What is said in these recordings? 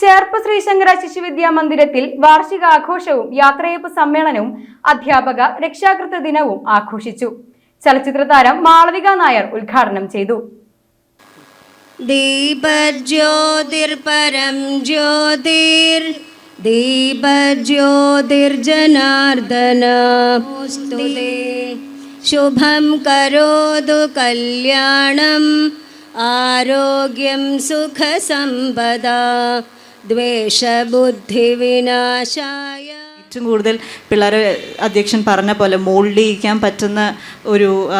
ചേർപ്പ് ശ്രീശങ്കര ശിശുവിദ്യാ മന്ദിരത്തിൽ വാർഷികാഘോഷവും യാത്രയപ്പ് സമ്മേളനവും അധ്യാപക രക്ഷാകൃത ദിനവും ആഘോഷിച്ചു. ചലച്ചിത്ര താരം മാളവിക നായർ ഉദ്ഘാടനം ചെയ്തു. ശുഭം കരോതു കല്യാണം ആരോഗ്യം സുഖസമ്പദ. ദ്വേഷബുദ്ധിവിനാശായ. ഏറ്റവും കൂടുതൽ പിള്ളേരെ അധ്യക്ഷൻ പറഞ്ഞ പോലെ മോൾഡ് ചെയ്യിക്കാൻ പറ്റുന്ന ഒരു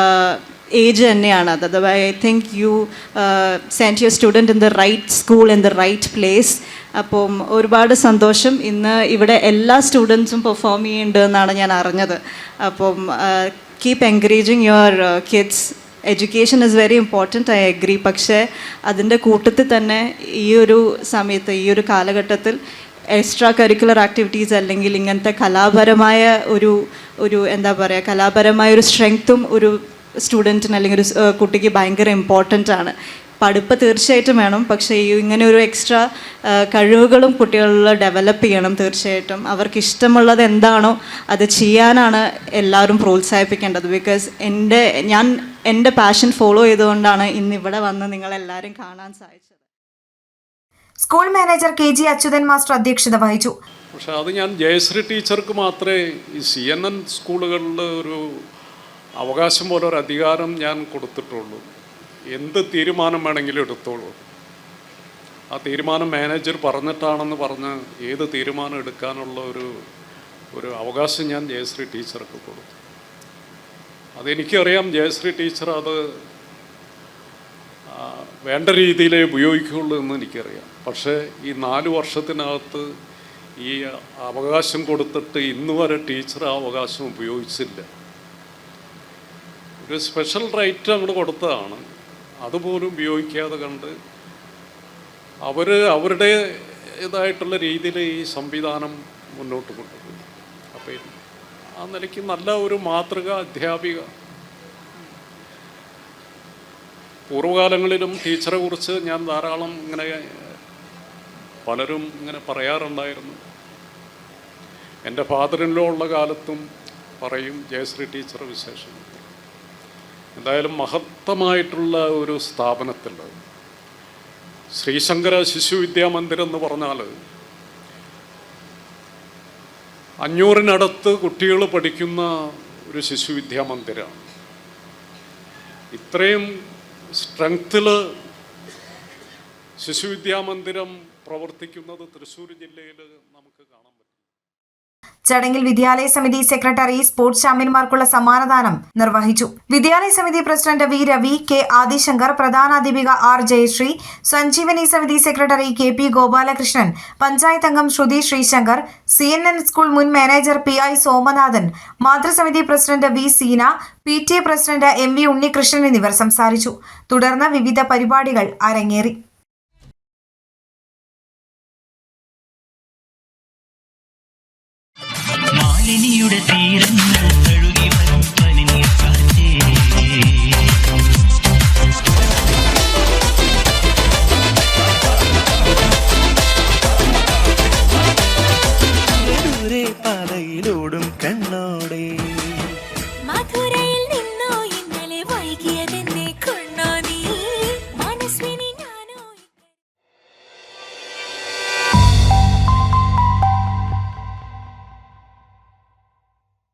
ഏജ് തന്നെയാണ് അത്. അഥവാ I think you sent your student in the right school in the right place അപ്പം ഒരുപാട് സന്തോഷം. ഇന്ന് ഇവിടെ എല്ലാ സ്റ്റുഡൻസും പെർഫോം ചെയ്യുന്നുണ്ട് എന്നാണ് ഞാൻ അറിഞ്ഞത്. അപ്പം keep encouraging your kids education is very important I agree പക്ഷേ അതിന്റെ കൂട്ടത്തിൽ തന്നെ ഈ ഒരു സമയത്ത് ഈ ഒരു കാലഘട്ടത്തിൽ എക്സ്ട്രാ കരിക്കുലർ ആക്ടിവിറ്റീസ് അല്ലെങ്കിൽ ഇങ്ങനത്തെ കലാപരമായ ഒരു ഒരു എന്താ പറയുക കലാപരമായ ഒരു സ്ട്രെങ്ത്തും ഒരു സ്റ്റുഡന്റിന് അല്ലെങ്കിൽ ഒരു കുട്ടിക്ക് ഭയങ്കര ഇമ്പോർട്ടന്റ് ആണ്. പഠിപ്പ് തീർച്ചയായിട്ടും വേണം. പക്ഷേ ഈ ഇങ്ങനെ ഒരു എക്സ്ട്രാ കഴിവുകളും കുട്ടികളിൽ ഡെവലപ്പ് ചെയ്യണം തീർച്ചയായിട്ടും. അവർക്ക് ഇഷ്ടമുള്ളത് എന്താണോ അത് ചെയ്യാനാണ് എല്ലാവരും പ്രോത്സാഹിപ്പിക്കേണ്ടത്. ബിക്കോസ് എന്റെ ഞാൻ എന്റെ പാഷൻ ഫോളോ ചെയ്തുകൊണ്ടാണ് ഇന്ന് ഇവിടെ വന്ന് നിങ്ങളെല്ലാവരും കാണാൻ സാധിച്ചത്. School manager K G Achuthan master അധ്യക്ഷത വഹിച്ചു. പക്ഷെ അത് ഞാൻ ജയശ്രീ ടീച്ചർക്ക് മാത്രമേ ഈ സി എൻ എൻ സ്കൂളുകളിൽ ഒരു അവകാശം പോലെ ഒരു അധികാരം ഞാൻ കൊടുത്തിട്ടുള്ളൂ. എന്ത് തീരുമാനം വേണമെങ്കിലും എടുത്തോളൂ. ആ തീരുമാനം മാനേജർ പറഞ്ഞിട്ടാണെന്ന് പറഞ്ഞ് ഏത് തീരുമാനം എടുക്കാനുള്ള ഒരു ഒരു അവകാശം ഞാൻ ജയശ്രീ ടീച്ചർക്ക് കൊടുത്തു. അതെനിക്കറിയാം ജയശ്രീ ടീച്ചർ അത് വേണ്ട രീതിയിലേ ഉപയോഗിക്കുകയുള്ളൂ എന്ന് എനിക്കറിയാം. പക്ഷേ ഈ നാല് വർഷത്തിനകത്ത് ഈ അവകാശം കൊടുത്തിട്ട് ഇന്ന് വരെ ടീച്ചർ ആ അവകാശം ഉപയോഗിച്ചില്ല. ഒരു സ്പെഷ്യൽ റൈറ്റ് അങ്ങോട്ട് കൊടുത്തതാണ്. അതുപോലും ഉപയോഗിക്കാതെ കണ്ട് അവർ അവരുടെ ഇതായിട്ടുള്ള രീതിയിൽ ഈ സംവിധാനം മുന്നോട്ട് കൊണ്ടുപോയി. അപ്പോൾ ആ നിലയ്ക്ക് നല്ല ഒരു മാതൃക അധ്യാപിക. പൂർവകാലങ്ങളിലും ടീച്ചറെ കുറിച്ച് ഞാൻ ധാരാളം ഇങ്ങനെ പലരും ഇങ്ങനെ പറയാറുണ്ടായിരുന്നു. എന്റെ ഫാദറിന്റെ ഉള്ള കാലത്തും പറയും ജയശ്രീ ടീച്ചർ വിശേഷം. എന്തായാലും മഹത്തമായിട്ടുള്ള ഒരു സ്ഥാപനത്തിൽ ശ്രീശങ്കര ശിശു വിദ്യാ മന്ദിരം എന്ന് പറഞ്ഞാൽ അഞ്ഞൂറിനടുത്ത് കുട്ടികൾ പഠിക്കുന്ന ഒരു ശിശു വിദ്യാ മന്ദിരമാണ് ഇത്രയും സ്ട്രെങ്ത്തിൽ ശിശുവിദ്യാ മന്ദിരം പ്രവർത്തിക്കുന്നത് തൃശ്ശൂർ ജില്ലയിൽ നമുക്ക് കാണാൻ പറ്റും. ചടങ്ങിൽ വിദ്യാലയ സമിതി സെക്രട്ടറി സ്പോർട്സ് ചാമ്പ്യന്മാർക്കുള്ള സമ്മാനദാനം നിർവഹിച്ചു. വിദ്യാലയ സമിതി president V. Ravi K. Adishankar പ്രധാനാധ്യാപിക R. Jayashree Sanjeevani സമിതി secretary K. P. Gopalakrishnan panchayat അംഗം Sruthi Sreesankar C. N. N school മുൻ manager P. I. Somanathan മാതൃസമിതി president V. Seena P. T. A president M. V. Unnikrishnan എന്നിവർ സംസാരിച്ചു. തുടർന്ന് വിവിധ പരിപാടികൾ അരങ്ങേറി. പനിയുടെ തീരങ്ങൾ തഴുകി വരും പനിനീർ കാറ്റേ. പാതയിലോടും കണ്ണോടെ. മധുര